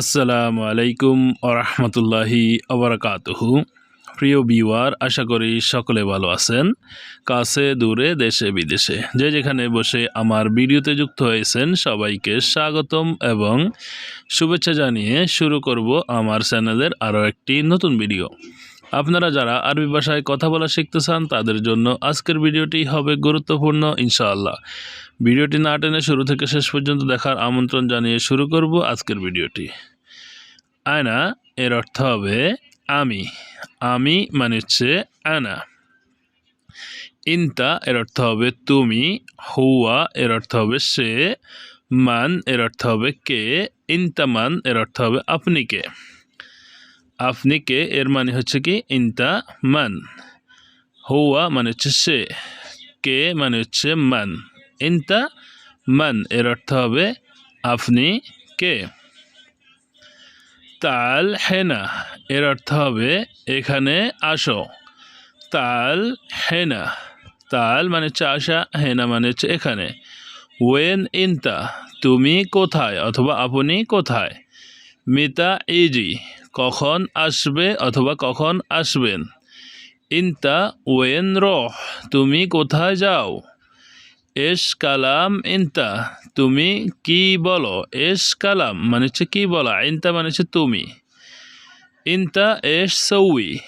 আসসালামু আলাইকুম আরহামতুল্লাহি আবরাকাতুহু প্রিয় বিওয়ার আশা করি সকলে ভালো আছেন। কাছে, দূরে, দেশে, বিদেশে। যে যেখানে বসে আমার ভিডিওতে যুক্ত হয়েছেন, সবাইকে স্বাগতম এবং শুভেচ্ছা জানিয়ে শুরু করব আমার চ্যানেলের আরও একটি নতুন ভিডিও। আপনারা যারা আরবি ভাষায় কথা বলা শিখতে চান, তাদের জন্য আজকের ভিডিওটি হবে গুরুত্বপূর্ণ, ইনশাআল্লাহ। ভিডিওটি না টেনে শুরু থেকে শেষ পর্যন্ত দেখার আমন্ত্রণ জানিয়ে শুরু করব আজকের ভিডিওটি। আয়না, এর অর্থ হবে আমি। আমি মানে হচ্ছে আনা। ইনতা, এর অর্থ হবে তুমি। হুয়া, এর অর্থ হবে সে। মান, এর অর্থ হবে কে। ইনতা মান, এর অর্থ হবে আপনি কে। আপনি কে এর মানে হচ্ছে কি, ইনতা মান। হুয়া মানে হচ্ছে সে, কে মানে হচ্ছে মান। ইনতা মান, এর অর্থ হবে আপনি কে তাল হেনা এর অর্থ হবে এখানে আসো। তাল হেনা তাল মানে হচ্ছে আসা, হেনা মানে হচ্ছে এখানে। ওয়েন ইনতা, তুমি কোথায়, অথবা আপনি কোথায়? মিতা ইজি কখন আসবে অথবা কখন আসবেন? ইনতা ওয়েন রহ, তুমি কোথায় যাও? এস কালাম ইনতা, তুমি কি বলো? এস কালাম মানে হচ্ছে কী বলা? ইনতা মানে হচ্ছে তুমি। ইনতা এস সৌই,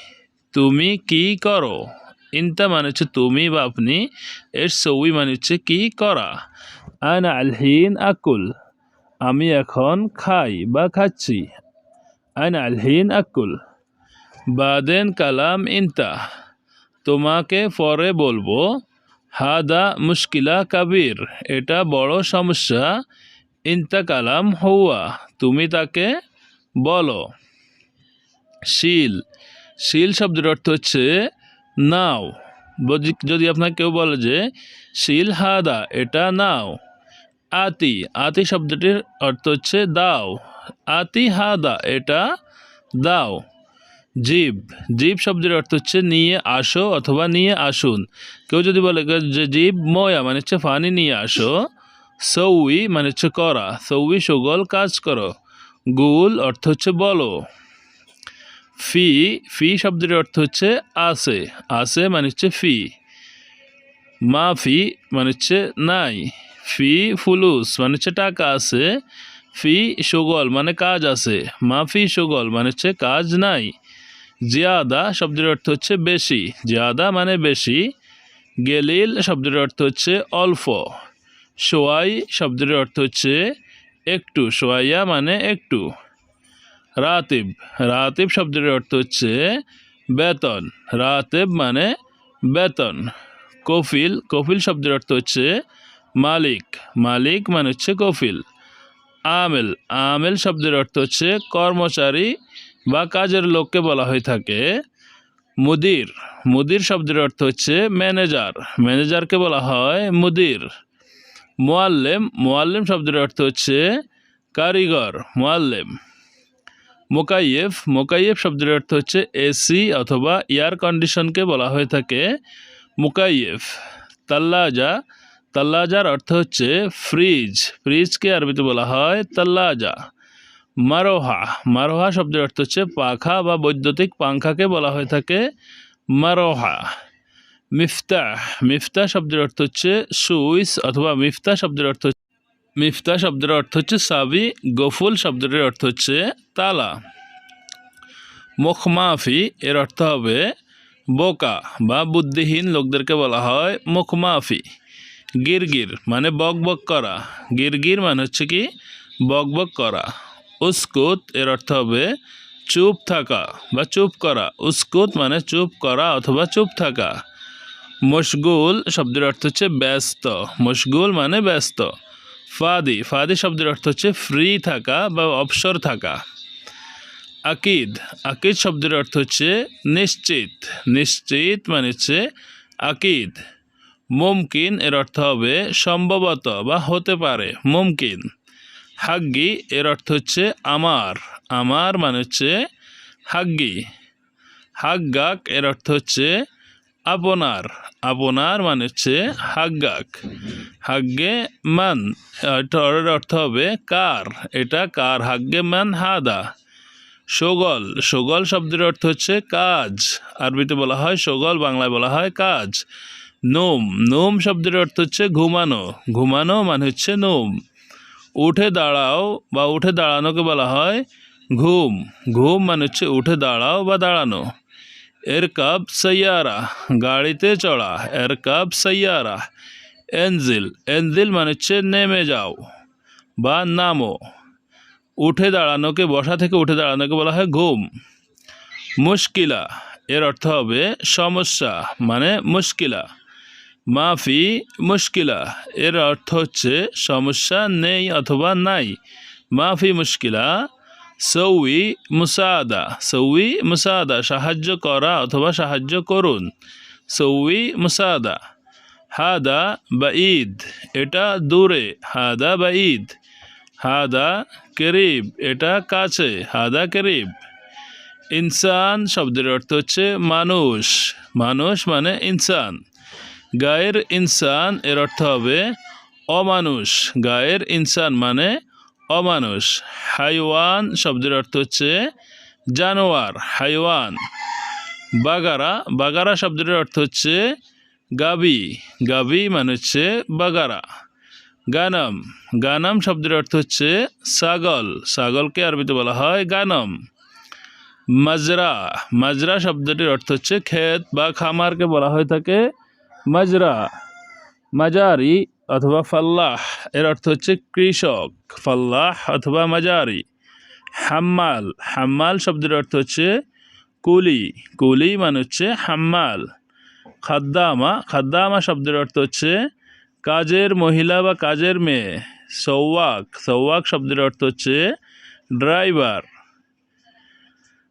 তুমি কি করো? ইনতা মানে হচ্ছে তুমি বা আপনি, এস সৌই মানে হচ্ছে কি করা? আনা আলহিন আকুল, আমি এখন খাই বা খাচ্ছি। আনা আলহিন আকুল বাদেন কালাম ইনতা তোমাকে পরে বলব, হাদা মুশকিলা কাবির, এটা বড় সমস্যা। ইনতা কালাম হওয়া তুমি তাকে বলো। শিল। শিল শব্দের অর্থ হচ্ছে, নাও। যদি আপনাকে কেউ বলে যে, শিল হাদা, এটা নাও। আতি আতি শব্দটির অর্থ হচ্ছে, দাও। আতি হাদা এটা দাও। জীব জীব শব্দের অর্থ হচ্ছে নিয়ে আসো অথবা নিয়ে আসুন। কেউ যদি বলে যে জীব ময়া মানে হচ্ছে ফানি, নিয়ে আসো। সৌই মানে হচ্ছে করা। সৌই, সুগল, কাজ করো। গুল, অর্থ হচ্ছে বলো। ফি ফি শব্দের অর্থ হচ্ছে আসে। আছে মানে হচ্ছে ফি। মা ফি মানে হচ্ছে নাই। ফি, ফুলুস মানে হচ্ছে টাকা আছে। ফি সুগল মানে কাজ আছে। মা ফি সুগল মানে হচ্ছে কাজ নাই। জিয়াদা শব্দের অর্থ হচ্ছে বেশি। জিয়াদা মানে বেশি। গেলিল শব্দের অর্থ হচ্ছে অল্প। সোয়াই শব্দের অর্থ হচ্ছে একটু। সোয়াইয়া মানে একটু। রাতিব রাতিব শব্দের অর্থ হচ্ছে বেতন। রাতেব মানে বেতন। কফিল কফিল শব্দের অর্থ হচ্ছে মালিক। মালিক মানে হচ্ছে কফিল। আমেল। আমেল শব্দের অর্থ হচ্ছে কর্মচারী বা কাজের লোককে বলা হয়ে থাকে মুদির। মুদির শব্দের অর্থ হচ্ছে ম্যানেজার। ম্যানেজারকে বলা হয় মুদির। মোয়াল্লেম। মোয়াল্লেম শব্দের অর্থ হচ্ছে কারিগর। মোয়াল্লেম। মোকাইয়েফ মোকাইয়েফ শব্দের অর্থ হচ্ছে এসি অথবা এয়ার কন্ডিশনকে বলা হয়ে থাকে মোকাইয়েফ তাল্লাজা। তাল্লাজার অর্থ হচ্ছে ফ্রিজ, ফ্রিজকে আরবিতে বলা হয় তাল্লাজা। মারোহা মারোহা শব্দের অর্থ হচ্ছে পাখা বা বৈদ্যুতিক পাংখাকে বলা হয়ে থাকে মারোহা। মিফতাহ মিফতাহ শব্দের অর্থ হচ্ছে সুইস অথবা মিফতাহ শব্দের অর্থ মিফতাহ শব্দের অর্থ হচ্ছে সাবি, গফুল শব্দের অর্থ হচ্ছে তালা। মুখমাফি এর অর্থ হবে বোকা বা বুদ্ধিহীন লোকদেরকে বলা হয় মুখমাফি। গিরগির মানে বক বক করা। গিরগির মানে হচ্ছে কি? বক বক করা। উস্কুত, এর অর্থ হবে চুপ থাকা বা চুপ করা। উস্কুত মানে চুপ করা অথবা চুপ থাকা। মশগুল শব্দের অর্থ হচ্ছে ব্যস্ত। মশগুল মানে ব্যস্ত। ফাদি ফাদি শব্দের অর্থ হচ্ছে ফ্রি থাকা বা অবসর থাকা। আকিদ আকিদ শব্দের অর্থ হচ্ছে নিশ্চিত। নিশ্চিত মানে হচ্ছে আকিদ। মুমকিন এর অর্থ হবে সম্ভবত বা হতে পারে। মুমকিন। হাগ্গি এর অর্থ হচ্ছে আমার। আমার মানে হচ্ছে হাগ্গি। হাগ্গাক এর অর্থ হচ্ছে আপনার। আপনার মানে হচ্ছে হাগ্গাক। হাগ্গে মান এটার অর্থ হবে কার। এটা কার? হাগ্গে মান হাদা। সগল। সগল শব্দের অর্থ হচ্ছে কাজ। আরবিতে বলা হয় সগল, বাংলায় বলা হয় কাজ। নোম। নোম শব্দের অর্থ হচ্ছে ঘুমানো। ঘুমানো মানে হচ্ছে নোম। উঠে দাঁড়াও বা উঠে দাঁড়ানোকে বলা হয় ঘুম। ঘুম মানে হচ্ছে উঠে দাঁড়াও বা দাঁড়ানো। এর কাপ সৈয়ারা গাড়িতে চড়া। এর কাপ সৈয়ারা এনজিল। এনজিল মানে হচ্ছে নেমে যাও বা নামো। উঠে দাঁড়ানোকে, বসা থেকে উঠে দাঁড়ানোকে বলা হয় ঘুম। মুশকিলা, এর অর্থ হবে সমস্যা মানে মুশকিলা। মাফি মুশকিলা, এর অর্থ হচ্ছে সমস্যা নেই অথবা নাই। মাফি মুশকিলা, সৌই মুসাদা সৌই মুসাদা, সাহায্য করা অথবা সাহায্য করুন। সৌই মুসাদা, হাদা বা ঈদ এটা দূরে, হাদা বা ঈদ হাদা কেরিব, এটা কাছে, হাদা কেরিব। ইনসান শব্দের অর্থ হচ্ছে মানুষ। মানুষ মানে ইনসান। গায়ের ইনসান এর অর্থ হবে অমানুষ। গায়ের ইনসান মানে অমানুষ। হাইওয়ান শব্দের অর্থ হচ্ছে জানোয়ার, হাইওয়ান। বাগারা বাগারা শব্দের অর্থ হচ্ছে গাবি। গাবি মানে হচ্ছে বাগারা। গানম গানম শব্দের অর্থ হচ্ছে ছাগল। ছাগলকে আরবিতে বলা হয় গানম। মাজরা মাজরা শব্দটির অর্থ হচ্ছে ক্ষেত বা খামারকে বলা হয়ে থাকে মাজরা মাজারি অথবা ফাল্লাহ, এর অর্থ হচ্ছে কৃষক, ফাল্লাহ অথবা মাজারি হাম্মাল হাম্মাল শব্দের অর্থ হচ্ছে কুলি কুলি মানে হচ্ছে হাম্মাল। খাদ্দামা খাদ্দামা শব্দের অর্থ হচ্ছে কাজের মহিলা বা কাজের মেয়ে। সৌওয়াক সৌওয়াক শব্দের অর্থ হচ্ছে ড্রাইভার।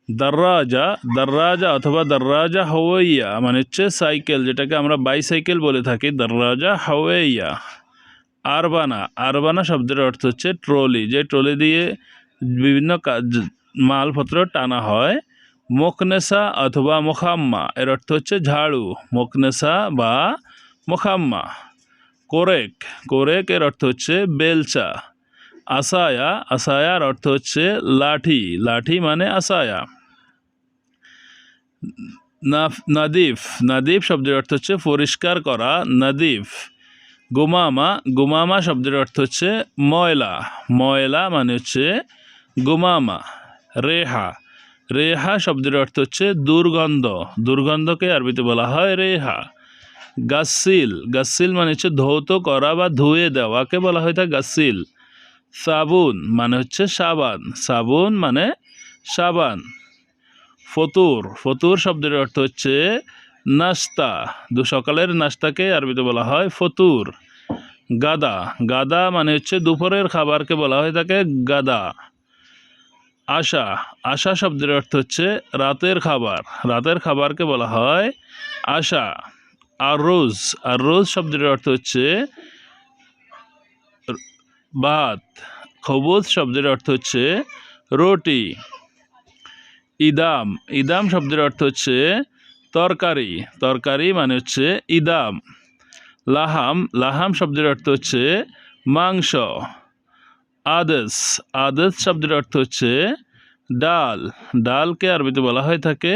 দর্রাজা দর্রাজা অথবা দর্রাজা হাওয়াইয়া মানে হচ্ছে সাইকেল, যেটাকে আমরা বাইসাইকেল বলে থাকি, দর্রাজা হাওয়াইয়া। আরবানা আরবানা শব্দের অর্থ হচ্ছে ট্রলি, যে ট্রলি দিয়ে বিভিন্ন কাজ, মালপত্র টানা হয়। মোকনেসা অথবা মোখাম্মা, এর অর্থ হচ্ছে ঝাড়ু, মোকনেসা বা মোখাম্মা। কোরেক কোরেক এর অর্থ হচ্ছে বেলচা। আসায়া, আসায়ার অর্থ হচ্ছে লাঠি লাঠি মানে আসায়া। নাদিফ। নাদিফ শব্দের অর্থ হচ্ছে পরিষ্কার করা, নাদিফ। গুমামা গুমামা শব্দের অর্থ হচ্ছে ময়লা। ময়লা মানে হচ্ছে গুমামা, রেহা। রেহা শব্দের অর্থ হচ্ছে দুর্গন্ধ। দুর্গন্ধকে আরবিতে বলা হয় রেহা। গাসিল। গাসিল মানে হচ্ছে ধৌত করা বা ধুয়ে দেওয়াকে বলা হয় তা? গাসিল। সাবুন মানে হচ্ছে সাবান। সাবুন মানে সাবান। ফতুর। ফতুর শব্দের অর্থ হচ্ছে নাস্তা। দু সকালের নাস্তাকে আরবিতে বলা হয় ফতুর। গাদা। গাদা মানে হচ্ছে দুপুরের খাবারকে বলা হয় তাকে গাদা। আশা। আশা শব্দের অর্থ হচ্ছে রাতের খাবার। রাতের খাবারকে বলা হয় আশা। আর রোজ আর রোজ শব্দের অর্থ হচ্ছে ভাত খবুজ শব্দের অর্থ হচ্ছে রুটি। ইদাম। ইদাম শব্দের অর্থ হচ্ছে তরকারি। তরকারি মানে হচ্ছে ইদাম। লাহাম। লাহাম শব্দের অর্থ হচ্ছে মাংস। আদেশ আদেশ শব্দের অর্থ হচ্ছে ডাল। ডালকে আরবিতে বলা হয়ে থাকে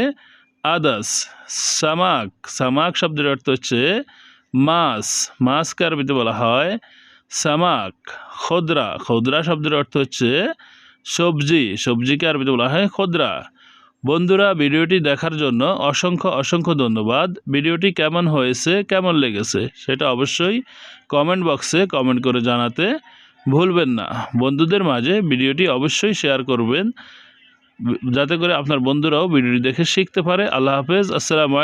আদাস। সামাক। সামাক শব্দের অর্থ হচ্ছে মাছ। মাছকে আরবিতে বলা হয় সামাক। খোদরা। খোদরা শব্দের অর্থ হচ্ছে সবজি। সবজিকে আরবিতে বলা হয় খোদরা। বন্ধুরা, ভিডিওটি দেখার জন্য অসংখ্য অসংখ্য ধন্যবাদ। ভিডিওটি কেমন হয়েছে, কেমন লেগেছে, সেটা অবশ্যই কমেন্ট বক্সে কমেন্ট করে জানাতে ভুলবেন না। বন্ধুদের মাঝে ভিডিওটি অবশ্যই শেয়ার করবেন, যাতে করে আপনার বন্ধুরাও ভিডিওটি দেখে শিখতে পারে। আল্লাহ হাফেজ, আসসালামু